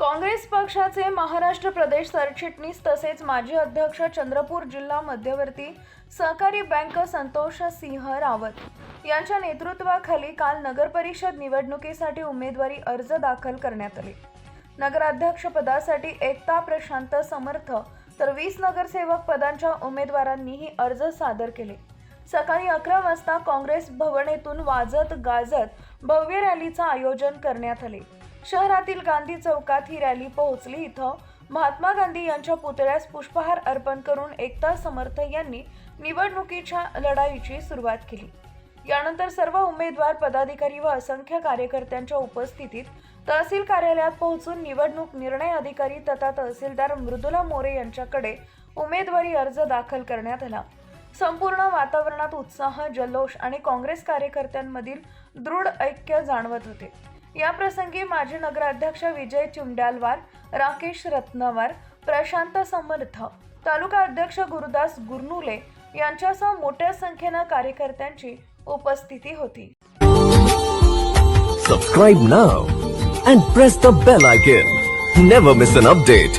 काँग्रेस पक्षाचे महाराष्ट्र प्रदेश सरचिटणीस तसेच माजी अध्यक्ष चंद्रपूर जिल्हा मध्यवर्ती सहकारी बँक संतोष सिंह रावत यांच्या नेतृत्वाखाली काल नगरपरिषद निवडणुकीसाठी उमेदवारी अर्ज दाखल करण्यात आले. नगराध्यक्षपदासाठी एकता प्रशांत समर्थ तर वीस नगरसेवक पदांच्या उमेदवारांनीही अर्ज सादर केले. सकाळी अकरा वाजता काँग्रेस भवन येथून वाजत गाजत भव्य रॅलीचं आयोजन करण्यात आले. शहरातील गांधी चौकात ही रॅली पोहोचली इथं. महात्मा गांधी यांच्या पुतळ्यास पुष्पहार अर्पण करून एकता समर्थ यांनी निवडणुकीच्या लढाईची सुरुवात केली. यानंतर सर्व उमेदवार पदाधिकारी व असंख्य कार्यकर्त्यांच्या उपस्थितीत तहसील कार्यालयात पोहोचून निवडणूक निर्णय अधिकारी तथा तहसीलदार मृदुला मोरे यांच्याकडे उमेदवारी अर्ज दाखल करण्यात आला. संपूर्ण वातावरणात उत्साह जल्लोष आणि काँग्रेस कार्यकर्त्यांमधील दृढ ऐक्य जाणवत होते. या प्रसंगी माजी नगराध्यक्ष विजय चुंड्यालवार राकेश रत्नवार प्रशांत समर्थ तालुका अध्यक्ष गुरुदास गुरनुले यांच्यासह मोठ्या संख्येनं कार्यकर्त्यांची उपस्थिती होती. Subscribe now and press the bell icon never miss an update